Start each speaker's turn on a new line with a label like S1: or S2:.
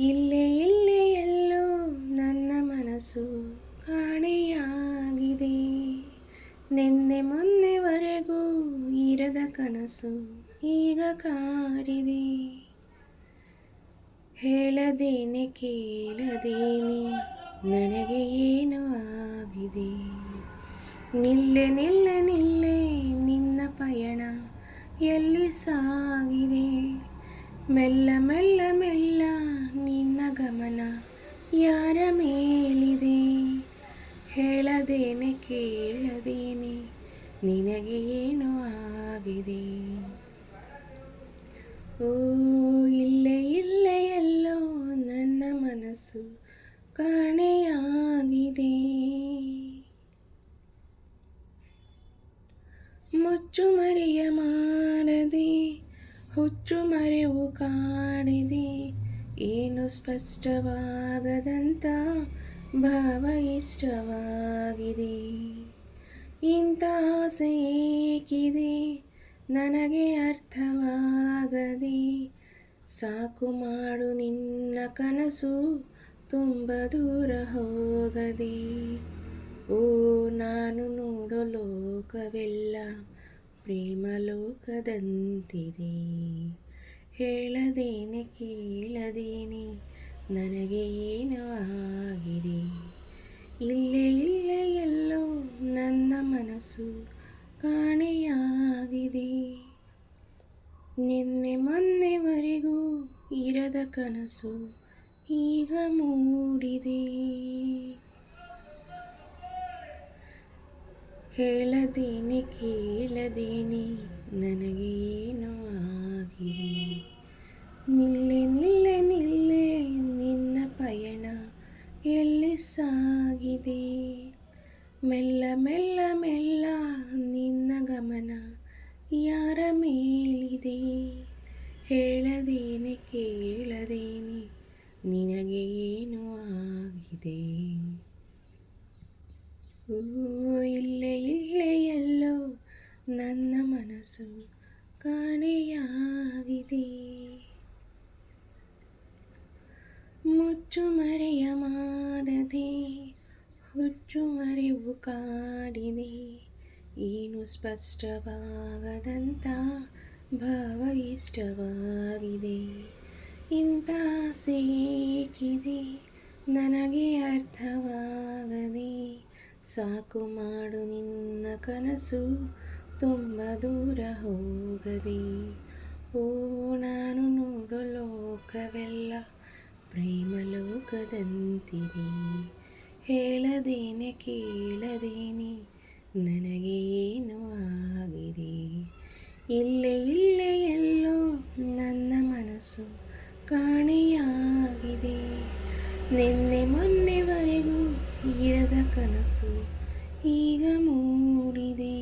S1: ಇಲ್ಲೇ ಇಲ್ಲೇ ಎಲ್ಲೋ ನನ್ನ ಮನಸ್ಸು ಕಾಣೆಯಾಗಿದೆ. ನಿನ್ನೆ ಮೊನ್ನೆವರೆಗೂ ಇರದ ಕನಸು ಈಗ ಕಾಡಿದೆ. ಹೇಳದೇನೆ ಕೇಳದೇನೆ ನನಗೆ ಏನು ಆಗಿದೆ? ನಿಲ್ಲೆ ನಿಲ್ಲೆ ನಿಲ್ಲೆ ನಿನ್ನ ಪಯಣ ಎಲ್ಲಿ ಸಾಗಿದೆ? ಮೆಲ್ಲ ಮೆಲ್ಲ ಮೆಲ್ಲ ನಿನ್ನ ಗಮನ ಯಾರ ಮೇಲಿದೆ? ಹೇಳದೇನೆ, ಕೇಳದೇನೆ, ನಿನಗೆ ಏನು ಆಗಿದೆ? ಓ, ಇಲ್ಲೇ ಇಲ್ಲೇ ಎಲ್ಲೋ ನನ್ನ ಮನಸ್ಸು ಕಾಣೆಯಾಗಿದೆ. ಮುಚ್ಚು ಮರೆಯ ಮಾಡದೆ ಹುಚ್ಚು ಮರೆವು ಕಾಣಿದೆ. ಏನು ಸ್ಪಷ್ಟವಾಗದಂತ ಭಾವ ಇಷ್ಟವಾಗಿದೆ. ಇಂಥ ಆಸೆ ಏಕಿದೆ? ನನಗೆ ಅರ್ಥವಾಗದೆ. ಸಾಕು ಮಾಡು ನಿನ್ನ ಕನಸು, ತುಂಬ ದೂರ ಹೋಗದೆ. ಓ, ನಾನು ನೋಡೋ ಲೋಕವೆಲ್ಲ ಪ್ರೇಮ ಲೋಕದಂತಿದೆ ಹೇಳದೇನೆ, ಕೇಳದೇನೆ, ನನಗೆ ಏನು ಆಗಿದೆ. ಇಲ್ಲೇ ಇಲ್ಲೇ ಎಲ್ಲೋ ನನ್ನ ಮನಸ್ಸು ಕಾಣೆಯಾಗಿದೆ. ನಿನ್ನೆ ಮೊನ್ನೆವರೆಗೂ ಇರದ ಕನಸು ಈಗ ಮೂಡಿದೆ. ಹೇಳದೇನೆ, ಕೇಳದೇನೆ ನನಗೆ ಏನು ಆಗಿದೆ. ನಿಲ್ಲೆ ನಿಲ್ಲೆ ನಿಲ್ಲೆ, ನಿನ್ನ ಪಯಣ ಎಲ್ಲಿ ಸಾಗಿದೆ? ಮೆಲ್ಲ ಮೆಲ್ಲ ಮೆಲ್ಲ ನಿನ್ನ ಗಮನ ಯಾರ ಮೇಲಿದೆ? ಹೇಳದೇನೆ, ಕೇಳದೇನೆ ನಿನಗೆ ಏನು ಆಗಿದೆ. ಓ ಇಲ್ಲೇ ಇಲ್ಲೇ ಎಲ್ಲೋ ನನ್ನ ಮನಸ್ಸು ಕಾಣೆಯಾಗಿದೆ. ಮುಚ್ಚು ಮರೆಯ ಮಾಡದೆ ಹುಚ್ಚು ಮರೆವು ಕಾಡಿದೆ. ಏನು ಸ್ಪಷ್ಟವಾಗದಂತ ಭಾವ ಇಷ್ಟವಾಗಿದೆ. ಇಂಥ ಸೇಕಿದೆ ನನಗೆ ಅರ್ಥವಾಗದೆ ಸಾಕು ಮಾಡು ನಿನ್ನ ಕನಸು, ತುಂಬ ದೂರ ಹೋಗದೆ. ಓ, ನಾನು ನೋಡು ಲೋಕವೆಲ್ಲ ಪ್ರೇಮ ಲೋಕದಂತಿದೆ. ಹೇಳದೇನೆ ಕೇಳದೇನೆ ನನಗೆ ಏನು ಆಗಿದೆ? ಇಲ್ಲೇ ಇಲ್ಲೇ ಎಲ್ಲೋ ನನ್ನ ಮನಸ್ಸು ಕಾಣೆಯಾಗಿದೆ. ನಿನ್ನೆ ಮೊನ್ನೆವರೆಗೂ ಇರದ ಕನಸು ಈಗ ಮೂಡಿದೆ.